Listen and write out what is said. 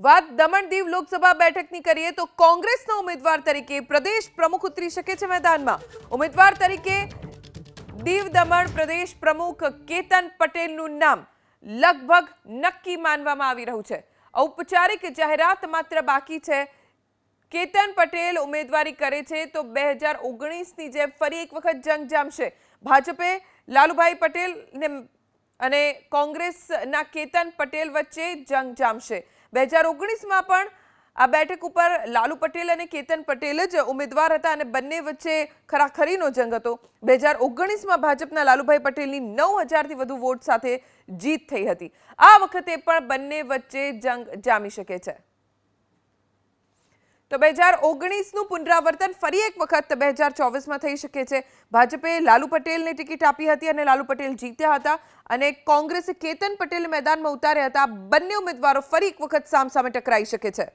વાત દમણ દીવ લોકસભા બેઠકની કરીએ તો કોંગ્રેસના ઉમેદવાર તરીકે પ્રદેશ પ્રમુખ ઉતરી શકે છે મેદાનમાં. ઉમેદવાર તરીકે દીવ દમણ પ્રદેશ પ્રમુખ કેતન પટેલનું નામ લગભગ નક્કી માનવામાં આવી રહ્યું છે. ઔપચારિક જાહેરાત માત્ર બાકી છે. કેતન પટેલ ઉમેદવારી કરે છે તો બે હજાર ઓગણીસની જેમ ફરી એક વખત જંગ જામશે. ભાજપે લાલુભાઈ પટેલને અને કોંગ્રેસના કેતન પટેલ વચ્ચે જંગ જામશે. બે હજાર ઓગણીસમાં પણ આ બેઠક ઉપર લાલુ પટેલ અને કેતન પટેલ જ ઉમેદવાર હતા અને બંને વચ્ચે ખરાખરીનો જંગ હતો. બે હજાર ઓગણીસમાં ભાજપના લાલુભાઈ પટેલની નવ હજારથી વધુ વોટ સાથે જીત થઈ હતી. આ વખતે પણ બંને વચ્ચે જંગ જામી શકે છે. તો બે હજાર ઓગણીસનું પુનરાવર્તન ફરી એક વખત બે હજાર ચોવીસમાં થઈ શકે છે. ભાજપે લાલુ પટેલને ટિકિટ આપી હતી અને લાલુ પટેલ જીત્યા હતા અને કોંગ્રેસે કેતન પટેલ મેદાનમાં ઉતાર્યા હતા. બંને ઉમેદવારો ફરી એક વખત સામસામે ટકરાઈ શકે છે.